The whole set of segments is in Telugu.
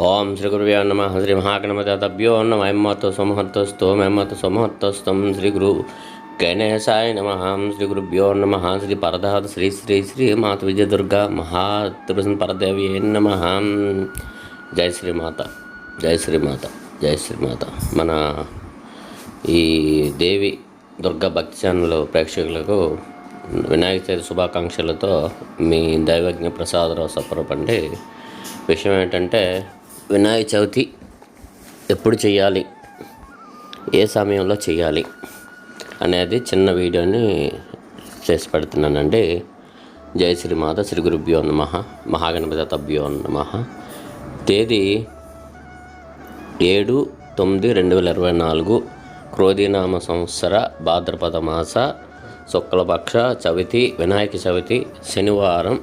ఓం శ్రీ గురువ్యో నమ. శ్రీ మహాగణపతభ్యో నమ. ఎమ్మతో సంహత్వస్థం మెమ్మతో సమహత్తస్తం శ్రీ గురు గణేశాయ నమ. శ్రీ గురుభ్యో నమ. శ్రీ పరదాత శ్రీ శ్రీ శ్రీ మాత విజయదుర్గ మహాత్రిపుర పరదేవి నమ. జై శ్రీమాత జై శ్రీమాత జై శ్రీమాత మన ఈ దేవి దుర్గా భక్తి ఛానల్ ప్రేక్షకులకు వినాయక చవితి శుభాకాంక్షలతో మీ దైవజ్ఞ ప్రసాదరావు సప్పరపండి విషయం ఏంటంటే వినాయక చవితి ఎప్పుడు చేయాలి ఏ సమయంలో చేయాలి అనేది చిన్న వీడియోని చేసి పెడుతున్నానండి. జై శ్రీమాత శ్రీ గురుభ్యో నమ. మహాగణపతి తభ్యో నమ. తేదీ ఏడు తొమ్మిది రెండు వేల ఇరవై నాలుగు. క్రోధీనామ సంవత్సర భాద్రపద మాస శుక్లపక్ష చవితి వినాయక చవితి శనివారం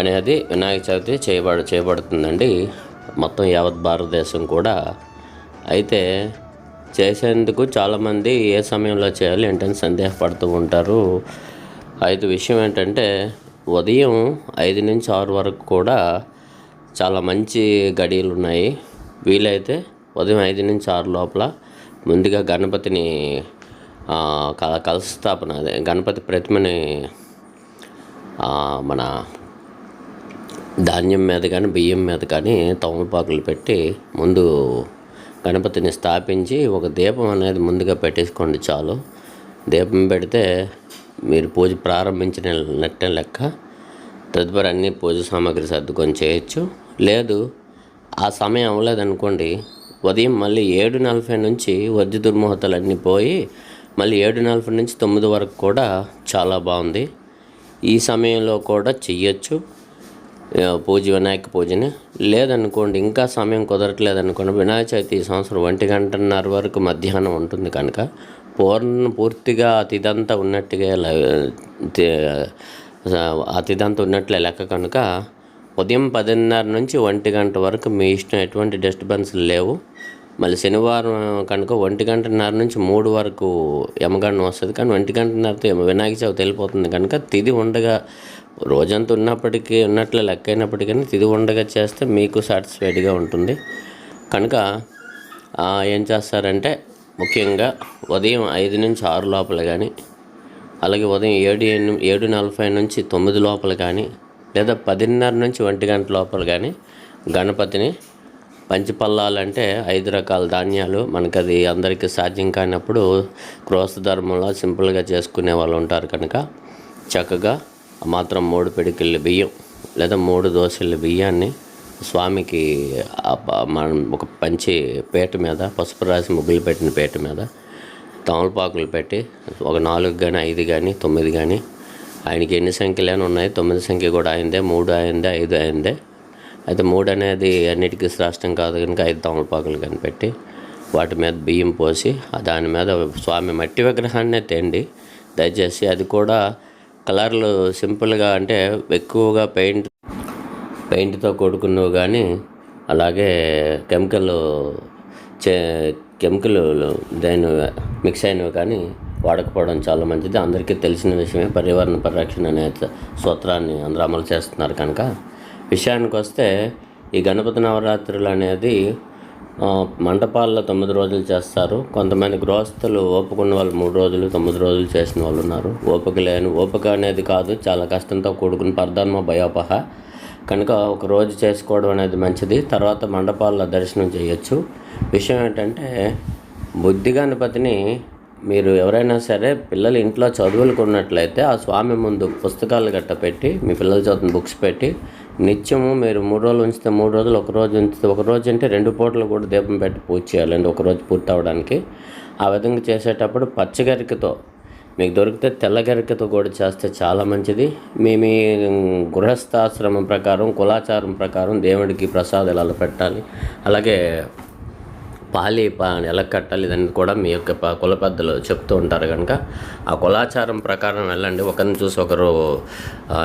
అనేది వినాయక చవితి చేయబడ చేయబడుతుందండి. మొత్తం యావత్ భారతదేశం కూడా. అయితే చేసేందుకు చాలామంది ఏ సమయంలో చేయాలి ఏంటని సందేహపడుతూ ఉంటారు. అయితే విషయం ఏంటంటే ఉదయం ఐదు నుంచి ఆరు వరకు కూడా చాలా మంచి గడియలు ఉన్నాయి. వీలైతే ఉదయం ఐదు నుంచి ఆరు లోపల ముందుగా గణపతిని కల కలస్థాపన అదే గణపతి ప్రతిమని మన ధాన్యం మీద కానీ బియ్యం మీద కానీ తమలపాకులు పెట్టి ముందు గణపతిని స్థాపించి ఒక దీపం అనేది ముందుగా పెట్టేసుకోండి చాలు. దీపం పెడితే మీరు పూజ ప్రారంభించిన నెట్ట లెక్క తదుపరి అన్ని పూజ సామాగ్రి సర్దుకొని చేయొచ్చు. లేదు ఆ సమయం అవ్వలేదనుకోండి ఉదయం మళ్ళీ ఏడు నలభై నుంచి వద్య దుర్ముహూర్తాలు అన్నీ పోయి మళ్ళీ ఏడు నలభై నుంచి తొమ్మిది వరకు కూడా చాలా బాగుంది. ఈ సమయంలో కూడా చెయ్యొచ్చు. పూజ వినాయక పూజని? లేదనుకోండి ఇంకా సమయం కుదరట్లేదనుకోండి వినాయక చవితి ఈ సంవత్సరం ఒంటి గంటన్నర వరకు మధ్యాహ్నం ఉంటుంది కనుక పూర్ణ పూర్తిగా అతిదంతా ఉన్నట్టుగా అతిథంతా అతిదంతా ఉన్నట్లే లెక్క కనుక ఉదయం పదిన్నర నుంచి ఒంటి గంట వరకు మీ ఇష్టం ఎటువంటి డిస్టర్బెన్స్ లేవు. మళ్ళీ శనివారం కనుక ఒంటి గంటన్నర నుంచి మూడు వరకు యమగండం వస్తుంది. కానీ ఒంటి గంటన్నరతో వినాయక చవితి వెళ్ళిపోతుంది కనుక తిది ఉండగా రోజంతా ఉన్నప్పటికీ ఉన్నట్లు లెక్క అయినప్పటికీ తిది ఉండగా చేస్తే మీకు సాటిస్ఫైడ్గా ఉంటుంది. కనుక ఏం చేస్తారంటే ముఖ్యంగా ఉదయం ఐదు నుంచి ఆరు లోపల కానీ అలాగే ఉదయం ఏడు ఎన్ని- ఏడు నలభై నుంచి తొమ్మిది లోపల కానీ లేదా పదిన్నర నుంచి ఒంటి గంట లోపల కానీ గణపతిని పంచపల్లాలంటే ఐదు రకాల ధాన్యాలు. మనకు అది అందరికీ సాధ్యం కానప్పుడు క్రోస్ ధర్మంలో సింపుల్గా చేసుకునే వాళ్ళు ఉంటారు కనుక చక్కగా మాత్రం మూడు పిడికిళ్ళ బియ్యం లేదా మూడు దోశల బియ్యాన్ని స్వామికి మనం ఒక పంచి పీట మీద పసుపు రాసి ముగ్గులు పెట్టిన పీట మీద తమలపాకులు పెట్టి ఒక నాలుగు కానీ ఐదు కానీ తొమ్మిది కానీ ఆయనకి ఎన్ని సంఖ్యలేని ఉన్నాయి. తొమ్మిది సంఖ్య కూడా అయిందే మూడు అయిందే ఐదు అయిందే అయితే మూడు అనేది అన్నిటికీ శ్రేష్టం కాదు కనుక ఐదు తమలపాకులు కనిపెట్టి వాటి మీద బియ్యం పోసి దాని మీద స్వామి మట్టి విగ్రహాన్నే తేండి. దయచేసి అది కూడా కలర్లు సింపుల్గా అంటే ఎక్కువగా పెయింట్ పెయింట్తో కొడుకున్నవి కానీ అలాగే కెమికల్ చే కెమికల్ దాని మిక్స్ అయినవి కానీ వాడకపోవడం చాలా మంచిది. అందరికీ తెలిసిన విషయమే. పర్యావరణ పరిరక్షణ అనే సూత్రాన్ని అందరూ అమలు చేస్తున్నారు కనుక విషయానికి వస్తే ఈ గణపతి నవరాత్రులు అనేది మండపాల్లో మంటపాల్లో తొమ్మిది రోజులు చేస్తారు. కొంతమంది గృహస్థులు ఓపుకున్న వాళ్ళు మూడు రోజులు తొమ్మిది రోజులు చేసిన వాళ్ళు ఉన్నారు. ఓపిక లేని ఓపిక అనేది కాదు చాలా కష్టంతో కూడుకున్న పరధర్మ భయోపహ. కనుక ఒక రోజు చేసుకోవడం అనేది మంచిది. తర్వాత మండపాల్లో దర్శనం చేయొచ్చు. విషయం ఏంటంటే బుద్ధి గణపతిని మీరు ఎవరైనా సరే పిల్లలు ఇంట్లో చదువులుకున్నట్లయితే ఆ స్వామి ముందు పుస్తకాలు గట్ట పెట్టి మీ పిల్లల చదువుతున్న బుక్స్ పెట్టి నిత్యము మీరు మూడు రోజులు ఉంచితే మూడు రోజులు ఒక రోజు ఉంచితే ఒక రోజు అంటే రెండు పూటలు కూడా దీపం పెట్టి పూజ చేయాలండి ఒక రోజు పూర్తి అవడానికి ఆ విధంగా చేసేటప్పుడు పచ్చగరికతో మీకు దొరికితే తెల్ల గరికతో కూడా చేస్తే చాలా మంచిది. మీ మీ గృహస్థాశ్రమం ప్రకారం కులాచారం ప్రకారం దేవుడికి ప్రసాదాలు అలా పెట్టాలి అలాగే పాలి పా ఎలా కట్టాలి ఇదన్నీ కూడా మీ యొక్క కుల పెద్దలు చెప్తూ ఉంటారు కనుక. ఆ కులాచారం ప్రకారం వెళ్ళండి. ఒకరిని చూసి ఒకరు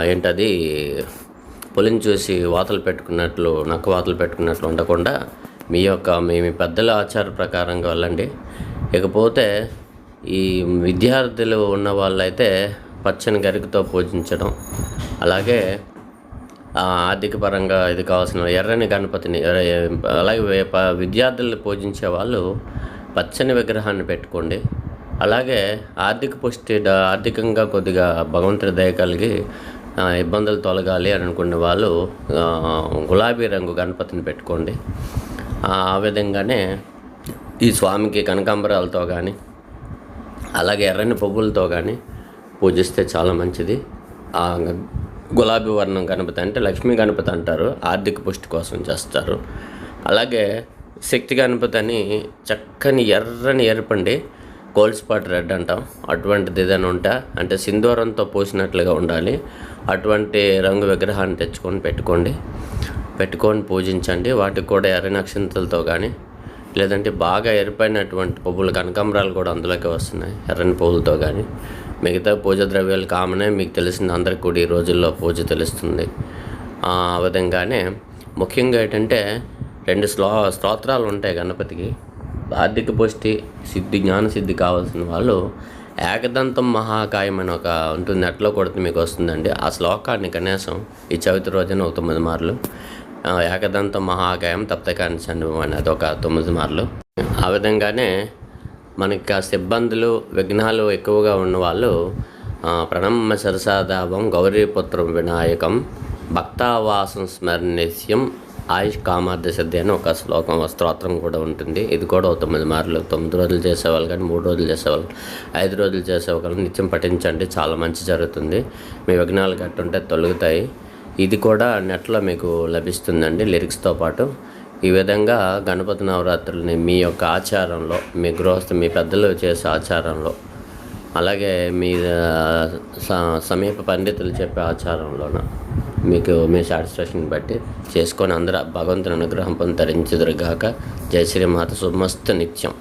ఏంటది పులిని చూసి వాతలు పెట్టుకున్నట్లు నక్క వాతలు పెట్టుకున్నట్లు ఉండకుండా మీ యొక్క మీ మీ పెద్దల ఆచార ప్రకారంగా వెళ్ళండి. ఇకపోతే ఈ విద్యార్థులు ఉన్న వాళ్ళైతే పచ్చని గరికతో పూజించడం అలాగే ఆర్థిక పరంగా ఇది కావాల్సిన ఎర్రని గణపతిని ఎర్ర- అలాగే విద్యార్థులు పూజించే వాళ్ళు పచ్చని విగ్రహాన్ని పెట్టుకోండి. అలాగే ఆర్థిక పుష్టి ఆర్థికంగా కొద్దిగా భగవంతుడి దయ కలిగి ఇబ్బందులు తొలగాలి అని అనుకునే వాళ్ళు గులాబీ రంగు గణపతిని పెట్టుకోండి. ఆ విధంగానే ఈ స్వామికి కనకాంబరాలతో కానీ అలాగే ఎర్రని పువ్వులతో కానీ పూజిస్తే చాలా మంచిది. ఆ గులాబీ వర్ణం గణపతి అంటే లక్ష్మీ గణపతి అంటారు ఆర్థిక పుష్టి కోసం చేస్తారు. అలాగే శక్తి గణపతి అని చక్కని ఎర్రని ఎరుపండి కోల్డ్ స్పాట్ రెడ్ అంటాం. అటువంటిది ఏదైనా ఉంటా అంటే సింధూరంతో పోసినట్లుగా ఉండాలి. అటువంటి రంగు విగ్రహాన్ని తెచ్చుకొని పెట్టుకోండి. పెట్టుకొని పూజించండి. వాటికి కూడా ఎర్ర నక్షత్రాలతో కానీ లేదంటే బాగా ఎరిపోయినటువంటి పువ్వులు కనకాంబరాలు కూడా అందులోకి వస్తున్నాయి ఎర్రని పువ్వులతో కానీ మిగతా పూజ ద్రవ్యాలు కామనే మీకు తెలిసింది. అందరికి కూడా ఈ రోజుల్లో పూజ తెలుస్తుంది. ఆ విధంగానే ముఖ్యంగా ఏంటంటే రెండు శ్లో స్తోత్రాలు ఉంటాయి గణపతికి. ఆర్థిక పుష్టి సిద్ధి జ్ఞాన సిద్ధి కావాల్సిన వాళ్ళు ఏకదంతం మహాకాయం అని ఒక ఉంటుంది నెట్లో కొడితే మీకు వస్తుందండి. ఆ శ్లోకాన్ని కనీసం ఈ చవితి రోజున ఒక తొమ్మిది మార్లు ఏకదంతం మహాకాయం తప్తకాని చండం అది అదొక తొమ్మిది మార్లు. ఆ విధంగానే మనకి కాస్త ఇబ్బందులు విఘ్నాలు ఎక్కువగా ఉన్నవాళ్ళు ప్రణమ్మ సరసాదావం గౌరీపుత్రం వినాయకం భక్తావాసం స్మరణిస్యం ఆయుష్ కామార్థ సిద్ధి అని ఒక శ్లోకం స్తోత్రం కూడా ఉంటుంది. ఇది కూడా తొమ్మిది మార్లు తొమ్మిది రోజులు చేసేవాళ్ళు కానీ మూడు రోజులు చేసేవాళ్ళు ఐదు రోజులు చేసేవాళ్ళు నిత్యం పఠించండి చాలా మంచి జరుగుతుంది. మీ విఘ్నాలు గట్టుంటే తొలగుతాయి. ఇది కూడా నెట్లో మీకు లభిస్తుందండి లిరిక్స్తో పాటు. ఈ విధంగా గణపతి నవరాత్రుల్ని మీ యొక్క ఆచారంలో మీ గృహస్థ మీ పెద్దలు చేసే ఆచారంలో అలాగే మీ స- సమీప పండితులు చెప్పే ఆచారంలోన మీకు మీ సాటిస్ఫాక్షన్ బట్టి చేసుకొని అందరూ భగవంతుని అనుగ్రహం పొంది తరించుదురుగాక జై శ్రీమాత సుమస్తు నిత్యం.